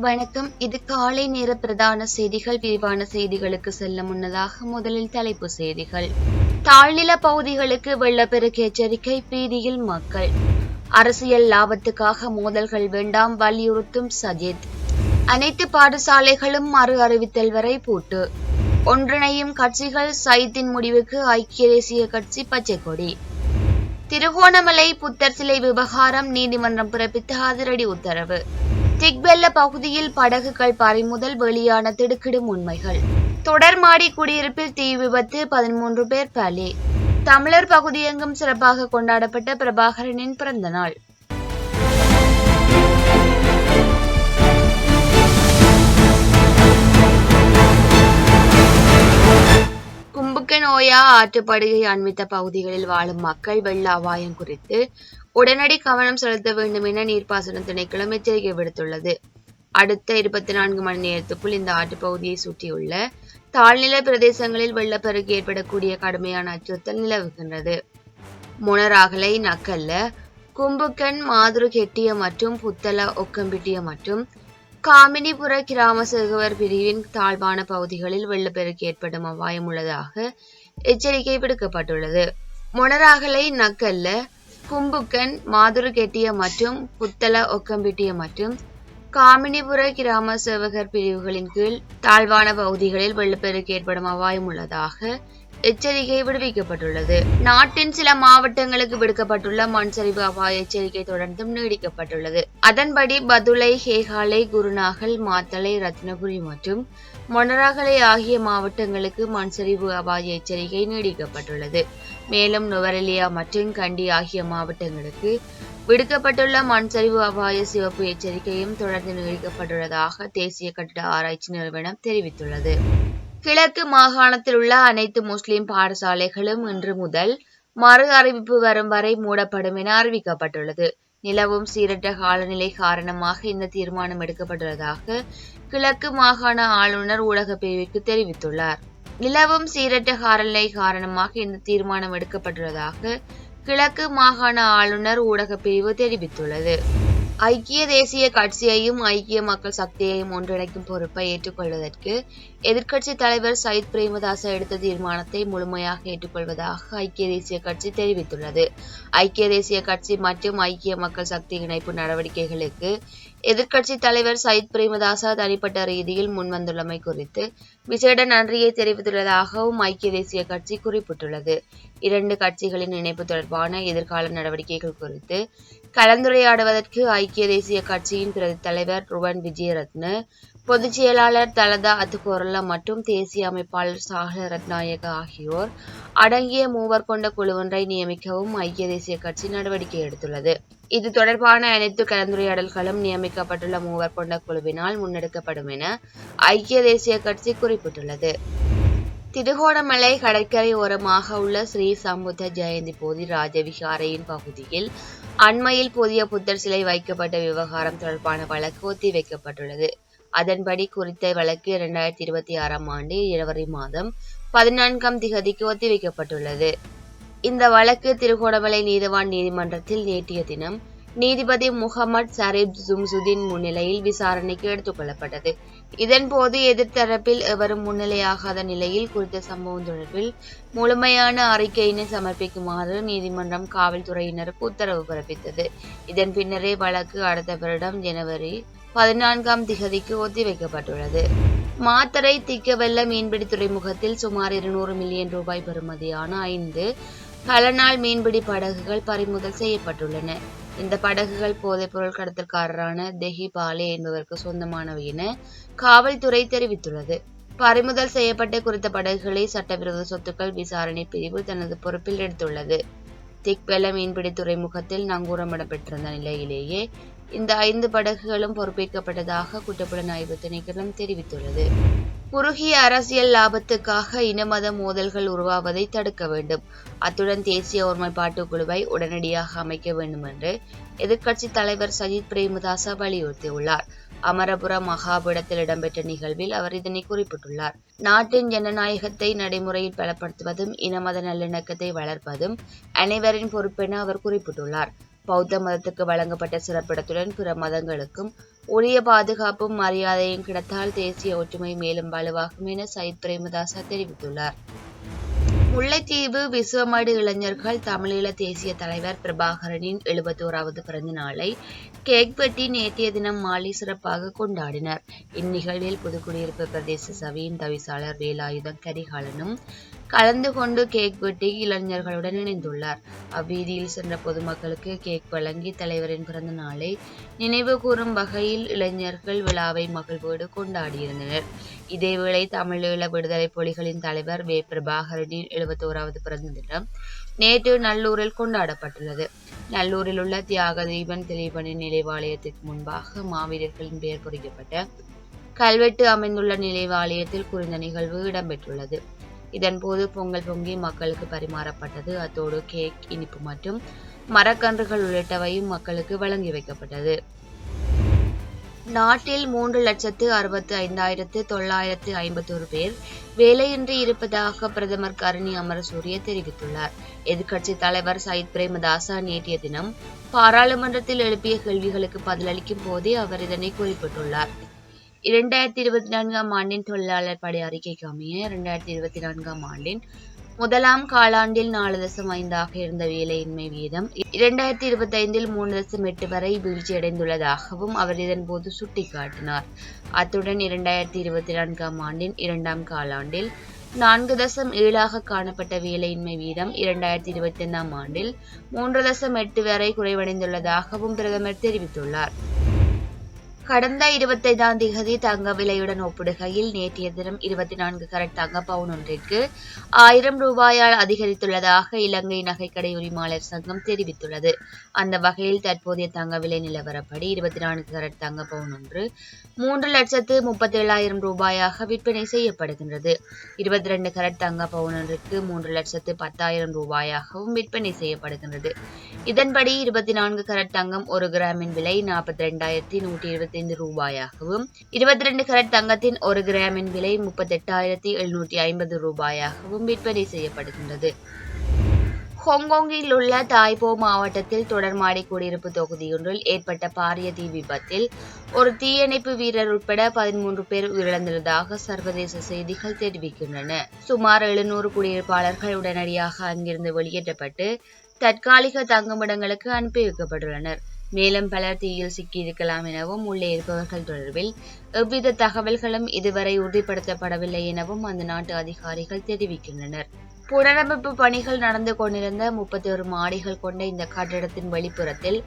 வணக்கம். இது காலை நேர பிரதான செய்திகள். விரிவான செய்திகளுக்கு செல்ல முன்னதாக முதலில் தலைப்பு செய்திகள். தாழ்நில பகுதிகளுக்கு வெள்ளப்பெருக்கு எச்சரிக்கை பீதியில் மக்கள். அரசியல் லாபத்துக்காக மோதல்கள் வேண்டாம் வலியுறுத்தும் சஜித். அனைத்து பாடசாலைகளும் மறு அறிவித்தல் வரை பூட்டு. ஒன்றிணையும் கட்சிகள் சைத்தின் முடிவுக்கு ஐக்கிய தேசிய கட்சி பச்சை கொடி திருகோணமலை புத்தர் சிலை விவகாரம் நீதிமன்றம் பிறப்பித்த அதிரடி உத்தரவு. திக்பெல்ல பகுதியில் படகுகள் பறிமுதல் வெளியான திடுக்கிடும் உண்மைகள். தொடர்மாடி குடியிருப்பில் தீ விபத்து பதிமூன்று பேர் பலி. தமிழர் பகுதியெங்கும் சிறப்பாக கொண்டாடப்பட்ட பிரபாகரனின் பிறந்த நாள். கும்புக்கன் நோயா ஆற்றுப்படுகை அண்மித்த பகுதிகளில் வாழும் மக்கள் வெள்ள அபாயம் குறித்து உடனடி கவனம் செலுத்த வேண்டும் என நீர்ப்பாசன திணைக்களம் எச்சரிக்கை விடுத்துள்ளது. அடுத்த இருபத்தி நான்கு மணி நேரத்துக்குள் இந்த ஆற்றுப்பகுதியை சுற்றியுள்ள தாழ்நிலை பிரதேசங்களில் வெள்ளப்பெருக்கு ஏற்படக்கூடிய கடுமையான அச்சுறுத்தல் நிலவுகின்றது. முனராகலை நக்கல்ல கும்புக்கன் மாதுருகெட்டிய மற்றும் புத்தள ஒக்கம்பிட்டிய மற்றும் காமினிபுர கிராம சிறுவர் பிரிவின் தாழ்வான பகுதிகளில் வெள்ளப்பெருக்கு ஏற்படும் அபாயம் உள்ளதாக எச்சரிக்கை விடுக்கப்பட்டுள்ளது. மொனராகலை நக்கல்ல கும்புக்கன் மாதுருகெட்டிய மற்றும் புத்தள ஒக்கம்பிட்டிய மற்றும் காமினிபுர கிராம சேவகர் பிரிவுகளின் கீழ் தாழ்வான பகுதிகளில் வெள்ளப்பெருக்கு ஏற்படும் அபாயம் உள்ளதாக எச்சரிக்கை விடுவிக்கப்பட்டுள்ளது. நாட்டின் சில மாவட்டங்களுக்கு விடுக்கப்பட்டுள்ள மண் சரிவு அபாய எச்சரிக்கை தொடர்ந்தும் நீடிக்கப்பட்டுள்ளது. அதன்படி பதுளை ஹேகாலை குருநாகல் மாத்தளை ரத்னபுரி மற்றும் மொனராகலை ஆகிய மாவட்டங்களுக்கு மண் சரிவு அபாய எச்சரிக்கை நீடிக்கப்பட்டுள்ளது. மேலும் நுவரெலியா மற்றும் கண்டி ஆகிய மாவட்டங்களுக்கு விடுக்கப்பட்டுள்ள மண் சரிவு அபாய சிவப்பு எச்சரிக்கையும் தொடர்ந்து நீடிக்கப்பட்டுள்ளதாக தேசிய கட்டிட ஆராய்ச்சி நிறுவனம் தெரிவித்துள்ளது. கிழக்கு மாகாணத்தில் உள்ள அனைத்து முஸ்லிம் பாடசாலைகளும் இன்று முதல் மறு அறிவிப்பு வரும் வரை மூடப்படும் என அறிவிக்கப்பட்டுள்ளது. நிலவும் சீரற்ற காலநிலை காரணமாக இந்த தீர்மானம் எடுக்கப்பட்டுள்ளதாக கிழக்கு மாகாண ஆளுநர் ஊடக பிரிவுக்கு தெரிவித்துள்ளார். நிலவும் சீரற்ற காலநிலை காரணமாக இந்த தீர்மானம் எடுக்கப்பட்டுள்ளதாக கிழக்கு மாகாண ஆளுநர் ஊடக பிரிவு தெரிவித்துள்ளது. ஐக்கிய தேசிய கட்சியையும் ஐக்கிய மக்கள் சக்தியையும் ஒன்றிணைக்கும் பொறுப்பை ஏற்றுக்கொள்வதற்கு எதிர்க்கட்சி தலைவர் சயித் பிரேமதாச எடுத்த தீர்மானத்தை முழுமையாக ஏற்றுக்கொள்வதாக ஐக்கிய தேசிய கட்சி தெரிவித்துள்ளது. ஐக்கிய தேசிய கட்சி மற்றும் ஐக்கிய மக்கள் சக்தி இணைப்பு நடவடிக்கைகளுக்கு எதிர்க்கட்சி தலைவர் சயித் பிரேமதாசா தனிப்பட்ட ரீதியில் முன்வந்துள்ளமை குறித்து விசேட நன்றியை தெரிவித்துள்ளதாகவும் ஐக்கிய தேசிய கட்சி குறிப்பிட்டுள்ளது. இரண்டு கட்சிகளின் இணைப்பு தொடர்பான எதிர்கால நடவடிக்கைகள் குறித்து கலந்துரையாடுவதற்கு ஐக்கிய தேசிய கட்சியின் பிரதி தலைவர் ருவன் விஜயரத்ன பொதுச் செயலாளர் தலதா அத்துக்கோரலா மற்றும் தேசிய அமைப்பாளர் சாகல ரத்நாயக ஆகியோர் அடங்கிய மூவர் கொண்ட குழுவொன்றை நியமிக்கவும் ஐக்கிய தேசிய கட்சி நடவடிக்கை எடுத்துள்ளது. இது தொடர்பான அனைத்து கலந்துரையாடல்களும் நியமிக்கப்பட்டுள்ள மூவர் கொண்ட குழுவினால் முன்னெடுக்கப்படும் என ஐக்கிய தேசிய கட்சி குறிப்பிட்டுள்ளது. திருகோணமலை கடற்கரை ஓரமாக உள்ள ஸ்ரீ சம்புத்த ஜெயந்தி போதி ராஜவிகாரையின் பகுதியில் அண்மையில் புதிய புத்தர் சிலை வைக்கப்பட்ட விவகாரம் தொடர்பான வழக்கு ஒத்திவைக்கப்பட்டுள்ளது. அதன்படி குறித்த வழக்கு இரண்டாயிரத்தி இருபத்தி ஆறாம் ஆண்டு ஜனவரி மாதம் பதினான்காம் திகதிக்கு ஒத்திவைக்கப்பட்டுள்ளது. இந்த வழக்கு திருகோணமலை நீதவான் நீதிமன்றத்தில் நேற்றைய தினம் நீதிபதி முகமது சரீப் ஜும்சுதீன் முன்னிலையில் விசாரணைக்கு எடுத்துக் கொள்ளப்பட்டது. இதன்போது எதிர்த்தரப்பில் எவரும் முன்னிலையாகாத நிலையில் குறித்த சம்பவம் தொடர்பில் முழுமையான அறிக்கையினை சமர்ப்பிக்குமாறு நீதிமன்றம் காவல்துறையினருக்கு உத்தரவு பிறப்பித்தது. இதன் பின்னரே வழக்கு அடுத்த வருடம் ஜனவரி பதினான்காம் திகதிக்கு ஒத்திவைக்கப்பட்டுள்ளது. மாத்தரை திக்கவெல்ல மீன்பிடி துறைமுகத்தில் சுமார் இருநூறு மில்லியன் ரூபாய் பெறுமதியான ஐந்து பல மீன்பிடி படகுகள் பறிமுதல் செய்யப்பட்டுள்ளன. இந்த படகுகள் போதைப்பொருள் கடத்தல்காரரான தெஹி பாலே என்பவருக்கு சொந்தமானவை என காவல்துறை தெரிவித்துள்ளது. பறிமுதல் செய்யப்பட்ட குறித்த படகுகளை சட்டவிரோத சொத்துக்கள் விசாரணை பிரிவு தனது பொறுப்பில் எடுத்துள்ளது. திக்வெல மீன்பிடி துறைமுகத்தில் நங்கூரமிடப்பெற்றிருந்த நிலையிலேயே இந்த ஐந்து படகுகளும் பொறுப்பேற்கப்பட்டதாக குற்றப்புலனாய்வு திணைக்களம் தெரிவித்துள்ளது. குறுகிய அரசியல் லாபத்துக்காக இனமத மோதல்கள் உருவாவதை தடுக்க வேண்டும். அத்துடன் தேசிய ஒருமைப்பாட்டு குழுவை உடனடியாக அமைக்க வேண்டும் என்று எதிர்க்கட்சி தலைவர் சஜித் பிரேமதாச வலியுறுத்தியுள்ளார். அமரபுரம் மகாபீடத்தில் இடம்பெற்ற நிகழ்வில் அவர் இதனை குறிப்பிட்டுள்ளார். நாட்டின் ஜனநாயகத்தை நடைமுறையில் பலப்படுத்துவதும் இனமத நல்லிணக்கத்தை வளர்ப்பதும் அனைவரின் பொறுப்பென அவர் குறிப்பிட்டுள்ளார். பௌத்த மதத்துக்கு வழங்கப்பட்ட சிறப்பிடத்துடன் பிற மதங்களுக்கும் உரிய பாதுகாப்பும் மரியாதையும் கிடைத்தால் தேசிய ஒற்றுமை மேலும் வலுவாகும் என சயித் பிரேமதாசா தெரிவித்துள்ளார். முல்லைத்தீவு விசுவமடு இளைஞர்கள் தமிழீழ தேசிய தலைவர் பிரபாகரனின் எழுபத்தோராவது பிறந்த நாளை கேக் வெட்டி நேற்றைய தினம் மாலை சிறப்பாக கொண்டாடினர். இந்நிகழ்வில் புதுக்குடியிருப்பு பிரதேச சபையின் தவிசாளர் வேலாயுதம் கரிகாலனும் கலந்து கொண்டு கேக் வெட்டி இளைஞர்களுடன் இணைந்துள்ளார். அவ்வீதியில் சென்ற பொதுமக்களுக்கு கேக் வழங்கி தலைவரின் பிறந்த நாளை நினைவு கூறும் வகையில் இளைஞர்கள் விழாவை மகிழ்வோடு கொண்டாடியிருந்தனர். இதேவேளை தமிழீழ விடுதலை புலிகளின் தலைவர் வே. பிரபாகரனின் எழுபத்தோராவது பிறந்த தினம் நேற்று நல்லூரில் கொண்டாடப்பட்டுள்ளது. நல்லூரில் உள்ள தியாக தீபன் திலீபனின் நினைவாலயத்திற்கு முன்பாக மாவீரர்களின் பெயர் பொறிக்கப்பட்ட கல்வெட்டு அமைந்துள்ள நினைவாலயத்தில் குறிந்த நிகழ்வு இடம்பெற்றுள்ளது. இதன்போது பொங்கல் பொங்கி மக்களுக்கு பரிமாறப்பட்டது. அத்தோடு கேக் இனிப்பு மற்றும் மரக்கன்றுகள் உள்ளிட்டவையும் மக்களுக்கு வழங்கி வைக்கப்பட்டது. நாட்டில் மூன்று லட்சத்து அறுபத்து ஐந்தாயிரத்து தொள்ளாயிரத்து ஐம்பத்தோரு பேர் வேலையின்றி இருப்பதாக பிரதமர் கருணி அமரசூரிய தெரிவித்துள்ளார். எதிர்க்கட்சி தலைவர் சயித் பிரேமதாசா நேற்றைய தினம் பாராளுமன்றத்தில் எழுப்பிய கேள்விகளுக்கு பதிலளிக்கும் போதே அவர் இதனை குறிப்பிட்டுள்ளார். இரண்டாயிரத்தி இருபத்தி நான்காம் ஆண்டின் தொழிலாளர் படை அறிக்கைக்கு அமைய இரண்டாயிரத்தி இருபத்தி நான்காம் ஆண்டின் முதலாம் காலாண்டில் நாலு தசம் ஐந்தாக இருந்த வேலையின்மை வீதம் இரண்டாயிரத்தி இருபத்தி ஐந்தில் மூணு தசம் எட்டு வரை வீழ்ச்சியடைந்துள்ளதாகவும் அவர் இதன்போது சுட்டிக்காட்டினார். அத்துடன் இரண்டாயிரத்தி இருபத்தி நான்காம் ஆண்டின் இரண்டாம் காலாண்டில் நான்கு தசம் ஏழாக காணப்பட்ட வேலையின்மை வீதம் இரண்டாயிரத்தி இருபத்தி ஐந்தாம் ஆண்டில் மூன்று தசம் எட்டு வரை குறைவடைந்துள்ளதாகவும் பிரதமர் தெரிவித்துள்ளார். கடந்த இருபத்தைந்தாம் தேதி தங்க விலையுடன் ஒப்பிடுகையில் நேற்றைய தினம் இருபத்தி நான்கு கரட் தங்க பவுன் ஒன்றிற்கு ஆயிரம் ரூபாயால் அதிகரித்துள்ளதாக இலங்கை நகைக்கடை உரிமையாளர் சங்கம் தெரிவித்துள்ளது. அந்த வகையில் தற்போதைய தங்க விலை நிலவரப்படி இருபத்தி நான்கு கரட் தங்க பவுன் ஒன்று மூன்று லட்சத்து முப்பத்தேழாயிரம் ரூபாயாக விற்பனை செய்யப்படுகின்றது. இருபத்தி ரெண்டு கரட் தங்க பவுன் ஒன்றிற்கு மூன்று லட்சத்து பத்தாயிரம் ரூபாயாகவும் விற்பனை செய்யப்படுகின்றது. இதன்படி இருபத்தி நான்கு கரட் தங்கம் ஒரு கிராமின் விலை நாற்பத்தி ரெண்டாயிரத்தி நூற்றி இருபத்தி ஐந்து ரூபாயாகவும் இருபத்தி ரெண்டு கரட் தங்கத்தின் ஒரு கிராமின் விலை முப்பத்தி எட்டாயிரத்தி எழுநூற்றி ஐம்பது ரூபாயாகவும் விற்பனை செய்யப்படுகின்றது. ஹாங்காங்கில் உள்ள தாய்போ மாவட்டத்தில் தொடர்மாடி குடியிருப்பு தொகுதியொன்றில் ஏற்பட்ட பாரிய தீ விபத்தில் ஒரு தீயணைப்பு வீரர் உட்பட பதிமூன்று பேர் உயிரிழந்துள்ளதாக சர்வதேச செய்திகள் தெரிவிக்கின்றன. சுமார் எழுநூறு குடியிருப்பாளர்கள் உடனடியாக அங்கிருந்து வெளியேற்றப்பட்டு தற்காலிக தங்குமிடங்களுக்கு அனுப்பி வைக்கப்பட்டுள்ளனர். மேலும் பலர் தீயில் சிக்கியிருக்கலாம் எனவும் உள்ளே இருப்பவர்கள் தொடர்பில் எவ்வித தகவல்களும் இதுவரை உறுதிப்படுத்தப்படவில்லை எனவும் அந்த நாட்டு அதிகாரிகள் தெரிவிக்கின்றனர். புனரமைப்பு பணிகள் நடந்து கொண்டிருந்த முப்பத்தி ஒரு மாடிகள் கொண்ட இந்த கட்டடத்தின் வெளிப்புறத்தில்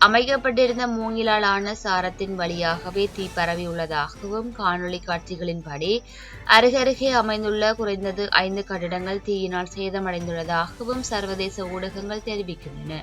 அமைக்கப்பட்டிருந்த மூங்கிலால் ஆன சாரத்தின் வழியாகவே தீ பரவியுள்ளதாகவும் காணொளி காட்சிகளின்படி அருகருகே அமைந்துள்ள குறைந்தது ஐந்து கட்டிடங்கள் தீயினால் சேதமடைந்துள்ளதாகவும் சர்வதேச ஊடகங்கள் தெரிவிக்கின்றன.